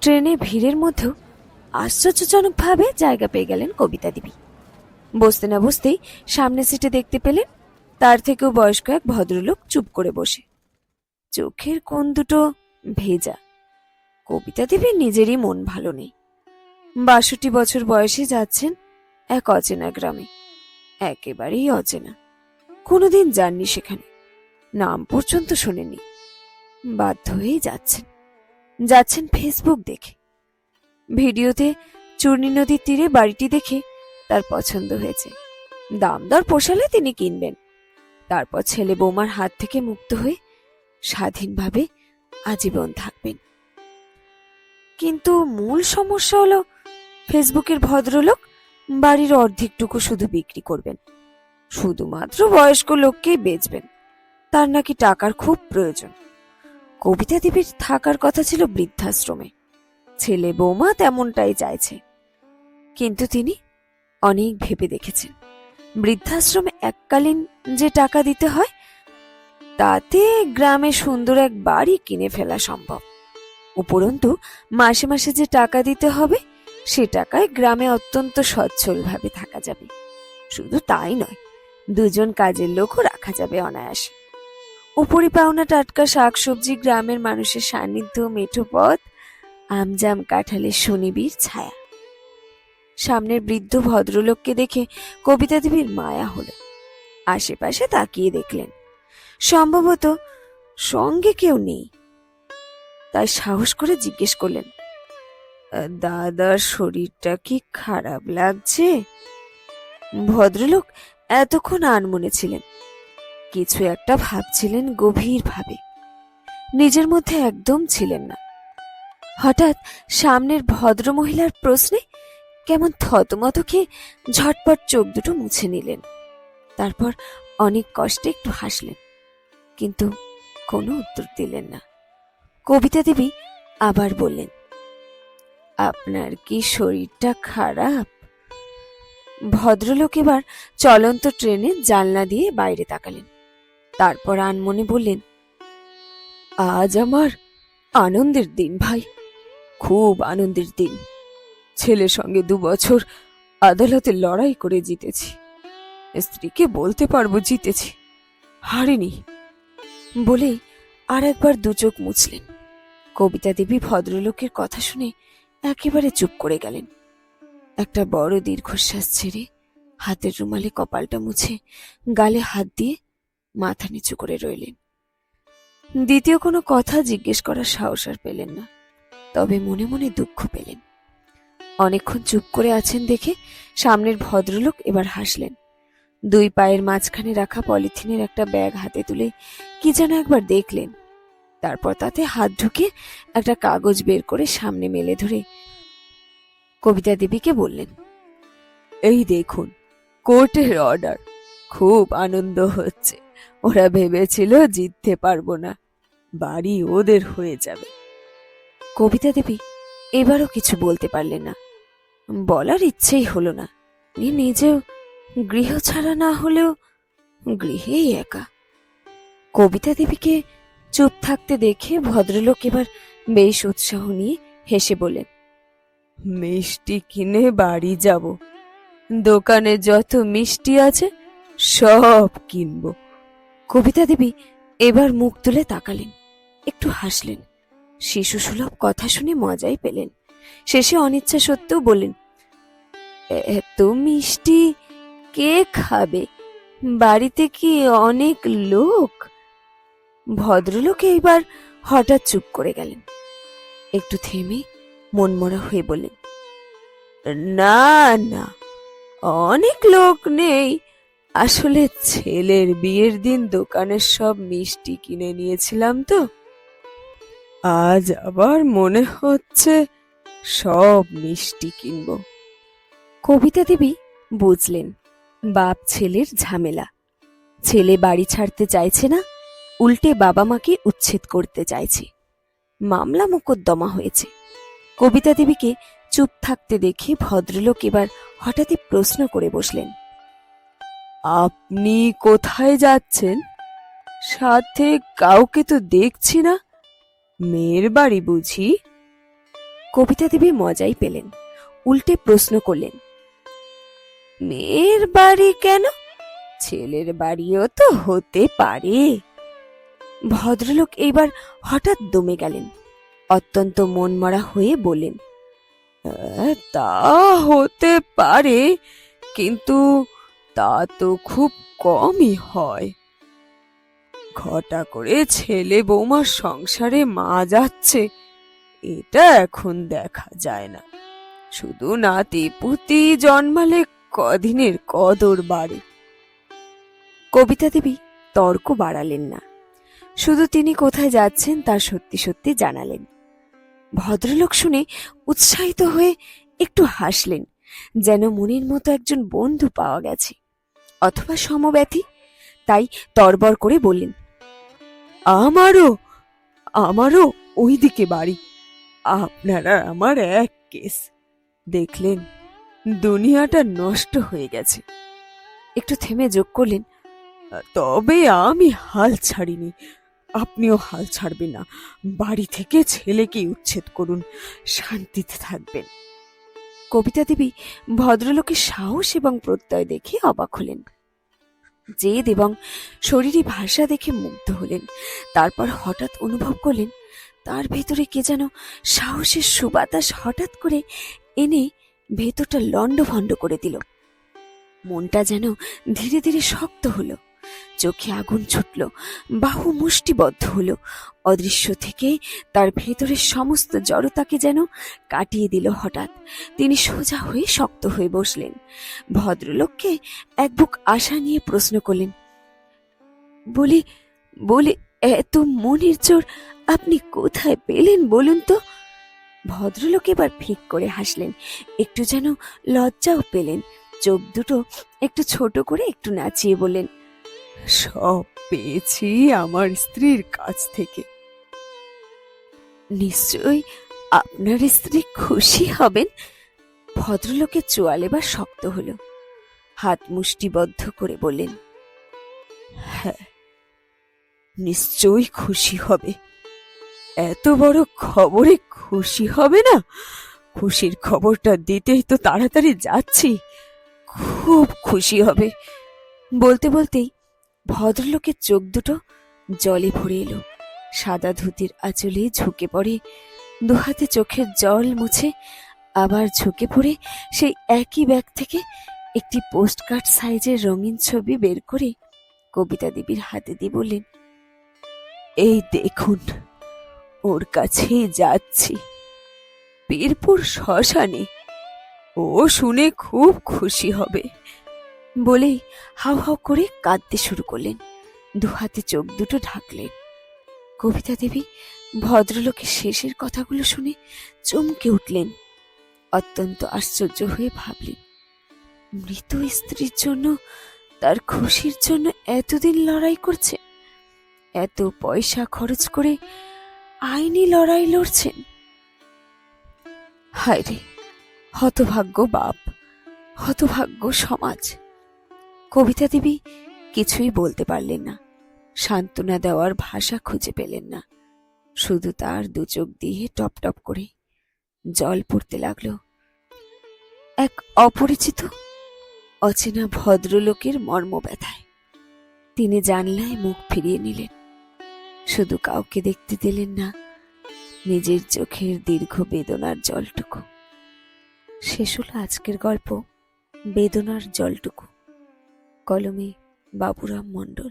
ট্রেনে ভিড়ের মধ্যেও আশ্চর্যজনকভাবে জায়গা পেয়ে গেলেন কবিতা দেবী। বসতে না বসতেই সামনে সিটে দেখতে পেলেন তার থেকেও বয়স্ক এক ভদ্রলোক চুপ করে বসে। চোখের কোন দুটো ভেজা। কবিতা দেবীর নিজেরই মন ভালো নেই। বাষট্টি বছর বয়সে যাচ্ছেন এক অচেনা গ্রামে। একেবারেই অচেনা। কোনোদিন যাননি সেখানে। নাম পর্যন্ত শোনেনি বাধ্য হয়েই যাচ্ছেন। যাচ্ছেন ফেসবুক দেখে। ভিডিওতে চূর্ণী নদীর তীরে বাড়িটি দেখে তার পছন্দ হয়েছে। দাম দর পোষালে তিনি কিনবেন। তারপর ছেলে বৌমার হাত থেকে মুক্ত হয়ে স্বাধীনভাবে আজীবন থাকবেন। কিন্তু মূল সমস্যা হলো ফেসবুকের ভদ্রলোক বাড়ির অর্ধেকটুকু শুধু বিক্রি করবেন। শুধুমাত্র বয়স্ক লোককেই বেচবেন। তার নাকি টাকার খুব প্রয়োজন। কবিতা দেবীর থাকার কথা ছিল বৃদ্ধাশ্রমে। ছেলে বৌমা তেমনটাই চাইছে। কিন্তু তিনি অনেক ভেবে দেখেছেন। বৃদ্ধাশ্রমে এককালীন যে টাকা দিতে হয়, তাতে গ্রামে সুন্দর এক বাড়ি কিনে ফেলা সম্ভব। উপরন্তু, মাসে মাসে যে টাকা দিতে হবে, সে টাকায় গ্রামে অত্যন্ত সচ্ছলভাবে থাকা যাবে। শুধু তাই নয়, দুজন কাজের লোকও রাখা যাবে অনায়াসে। উপরি পাওনা টাটকা শাকসবজি গ্রামের মানুষের সান্নিধ্য মেঠো পথ, আমজাম কাঁঠালের শনিবীর ছায়া। সামনের বৃদ্ধ ভদ্রলোককে দেখে কবিতা দেবীর মায়া হলো। আশেপাশে তাকিয়ে দেখলেন, সম্ভবত সঙ্গে কেউ নেই। তাই সাহস করে জিজ্ঞেস করলেন, দাদার শরীরটা কি খারাপ লাগছে? ভদ্রলোক এতক্ষণ আনমনে ছিলেন। কিছু একটা ভাবছিলেন গভীরভাবে। নিজের মধ্যে একদম ছিলেন না। হঠাৎ সামনের ভদ্রমহিলার প্রশ্নে কেমন থতমত খেয়ে ঝটপট চোখ দুটো মুছে নিলেন। তারপর অনেক কষ্টে একটু হাসলেন, কিন্তু কোনো উত্তর দিলেন না। কবিতা দেবী আবার বললেন, আপনার কি শরীরটা খারাপ? ভদ্রলোক এবার চলন্ত ট্রেনে জানলা দিয়ে বাইরে তাকালেন। তারপর আনমনে বললেন, আজ আমার আনন্দের দিন ভাই, খুব আনন্দের দিন। ছেলের সঙ্গে দু বছর আদালতে লড়াই করে জিতেছি। স্ত্রীকে বলতে পারব জিতেছি, হারিনি। বলে আর একবার দু চোখ মুছলেন। কবিতা দেবী ভদ্রলোকের কথা শুনে একেবারে চুপ করে গেলেন। একটা বড় দীর্ঘশ্বাস ছেড়ে হাতের রুমালে কপালটা মুছে গালে হাত দিয়ে মাথা নিচু করে রইলেন। দ্বিতীয় কোনো কথা জিজ্ঞেস করার সাহস আর পেলেন না, তবে মনে মনে দুঃখ পেলেন। অনেকক্ষণ চুপ করে আছেন দেখে সামনের ভদ্রলোক এবার হাসলেন। দুই পায়ের মাঝখানে রাখা পলিথিনের একটা ব্যাগ হাতে তুলে কি যেন একবার দেখলেন। তারপর তাতে হাত ঢুকে একটা কাগজ বের করে সামনে মেলে ধরে কবিতা দেবীকে বললেন, এই দেখুন, কোর্টের অর্ডার। খুব আনন্দ হচ্ছে। ওরা ভেবেছিল জিততে পারব না। বাড়ি ওদের হয়ে যাবে। কবিতা দেবী এবারও কিছু বলতে পারলেন না। বলার ইচ্ছেই হলো না। নিজেও গৃহ ছাড়া না হলেও গৃহেই একা। কবিতা দেবীকে চুপ থাকতে দেখে ভদ্রলোক এবার বেশ উৎসাহ নিয়ে হেসে বলেন মিষ্টি কিনে বাড়ি যাব। দোকানে যত মিষ্টি আছে সব কিনবো। কবিতা দেবী এবার মুখ তুলে তাকালেন, একটু হাসলেন। শিশু সুলভ কথা শুনে মজাই পেলেন। শেষে অনিচ্ছা সত্ত্বেও বললেন এত মিষ্টি কে খাবে? বাড়িতে কি অনেক লোক? ভদ্রলোক এইবার হঠাৎ চুপ করে গেলেন। একটু থেমে মনমরা হয়ে বললেন, না না, অনেক লোক নেই। আসলে ছেলের বিয়ের দিন দোকানের সব মিষ্টি কিনে নিয়েছিলাম তো। আজ আবার মনে হচ্ছে সব মিষ্টি কিনবো। কবিতা দেবী বুঝলেন, বাপ ছেলের ঝামেলা। ছেলে বাড়ি ছাড়তে চাইছে না, উল্টে বাবা মাকে উচ্ছেদ করতে চাইছে। মামলা মোকদ্দমা হয়েছে। কবিতা দেবীকে চুপ থাকতে দেখে ভদ্রলোক এবার হঠাৎই প্রশ্ন করে বসলেন আপনি কোথায় যাচ্ছেন? সাথে কাউকে তো দেখছি না। মেয়ের বাড়ি বুঝি? কবিতা দেবী মজাই পেলেন উল্টে প্রশ্ন করলেন মেয়ের বাড়ি কেন? ছেলের বাড়িও তো হতে পারে। ভদ্রলোক এইবার হঠাৎ দমে গেলেন অত্যন্ত মনমরা হয়ে বললেন "আহ, তা হতে পারে কিন্তু তা তো খুব কমই হয়। ঘটা করে ছেলে বৌমার সংসারে মা যাচ্ছে, এটা এখন দেখা যায় না। শুধু নাতি পুতি জন্মালে কদিনের কদর বাড়ে। কবিতা দেবী তর্ক বাড়ালেন না। শুধু তিনি কোথায় যাচ্ছেন তা সত্যি সত্যি জানালেন। ভদ্রলোক শুনে উৎসাহিত হয়ে একটু হাসলেন, যেন মনের মতো একজন বন্ধু পাওয়া গেছে। অথবা সমব্যথী? তাই তরবর করে বললেন, আমারও আমারও ওইদিকে বাড়ি। আপনারা আমার এক কেস। দেখলেন, দুনিয়াটা নষ্ট হয়ে গেছে। একটু থেমে যোগ করলেন, তবে আমি হাল ছাড়িনি। আপনিও হাল ছাড়বেন না। বাড়ি থেকে ছেলেকে উচ্ছেদ করুন। শান্তিতে থাকবেন। কবিতা দেবী ভদ্রলোকের সাহস এবং প্রত্যয় দেখে অবাক হলেন। জেদ এবং শরীরী ভাষা দেখে মুগ্ধ হলেন। তারপর হঠাৎ অনুভব করলেন, তার ভেতরে কে যেন সাহসের সুবাতাস হঠাৎ করে এনে ভেতরটা লণ্ডভণ্ড করে দিল। মনটা যেন ধীরে ধীরে শক্ত হলো। চোখে আগুন ছুটল, বাহু মুষ্টিবদ্ধ হলো। অদৃশ্য থেকে তার ভেতরের সমস্ত জড়তাকে যেন কাটিয়ে দিল হঠাৎ। তিনি সোজা হয়ে শক্ত হয়ে বসলেন। ভদ্রলোককে এক বুক আশা নিয়ে প্রশ্ন করলেন, বলি বলি, এত মনের জোর আপনি কোথায় পেলেন বলুন তো? ভদ্রলোক এবার ফিক করে হাসলেন, একটু যেন লজ্জাও পেলেন। চোখ দুটো একটু ছোট করে একটু নাচিয়ে বললেন সব পেয়েছি আমার স্ত্রীর কাছ থেকে। নিশ্চয়ই আপনার স্ত্রী খুশি হবেন? ভদ্রলোকের চোয়ালে বা শক্ত হলো। হাত মুষ্টিবদ্ধ করে বললেন হ্যাঁ নিশ্চয়ই খুশি হবে। এত বড় খবরে খুশি হবে না? খুশির খবরটা দিতেই তো তাড়াতাড়ি যাচ্ছি। খুব খুশি হবে। বলতে বলতেই ভদ্রলোকের চোখ দুটো জলে ভরে এলো। সাদা ধুতির আঁচলে ঝুঁকে পড়ে, দুহাতে চোখের জল মুছে আবার ঝুঁকে পড়ে সেই একই ব্যাগ থেকে একটি পোস্টকার্ড সাইজের রঙিন ছবি বের করে কবিতা দেবীর হাতে দিয়ে বললেন, এই দেখুন, ওর কাছেই যাচ্ছি। বীরপুর শ্মশানে। ও শুনে খুব খুশি হবে। বলেই হাউ হাউ করে কাঁদতে শুরু করলেন। দুহাতে চোখ দুটো ঢাকলেন। কবিতা দেবী ভদ্রলোকের শেষের কথাগুলো শুনে চমকে উঠলেন। অত্যন্ত আশ্চর্য হয়ে ভাবলেন, মৃত স্ত্রীর জন্য, তার খুশির জন্য এতদিন লড়াই করছে? এত পয়সা খরচ করে আইনি লড়াই লড়ছেন? হায় রে হতভাগ্য বাপ, হতভাগ্য সমাজ। কবিতা দেবী কিছুই বলতে পারলেন না। সান্ত্বনা দেওয়ার ভাষা খুঁজে পেলেন না। শুধু তার দু চোখ দিয়ে টপ টপ করে জল পড়তে লাগল। এক অপরিচিত, অচেনা ভদ্রলোকের মর্ম ব্যথায় তিনি জানলায় মুখ ফিরিয়ে নিলেন। শুধু কাউকে দেখতে দিলেন না, নিজের চোখের দীর্ঘ বেদনার জলটুকু। শেষ হলো আজকের গল্প, বেদনার জলটুকু। কলমে বাবুরাম মণ্ডল।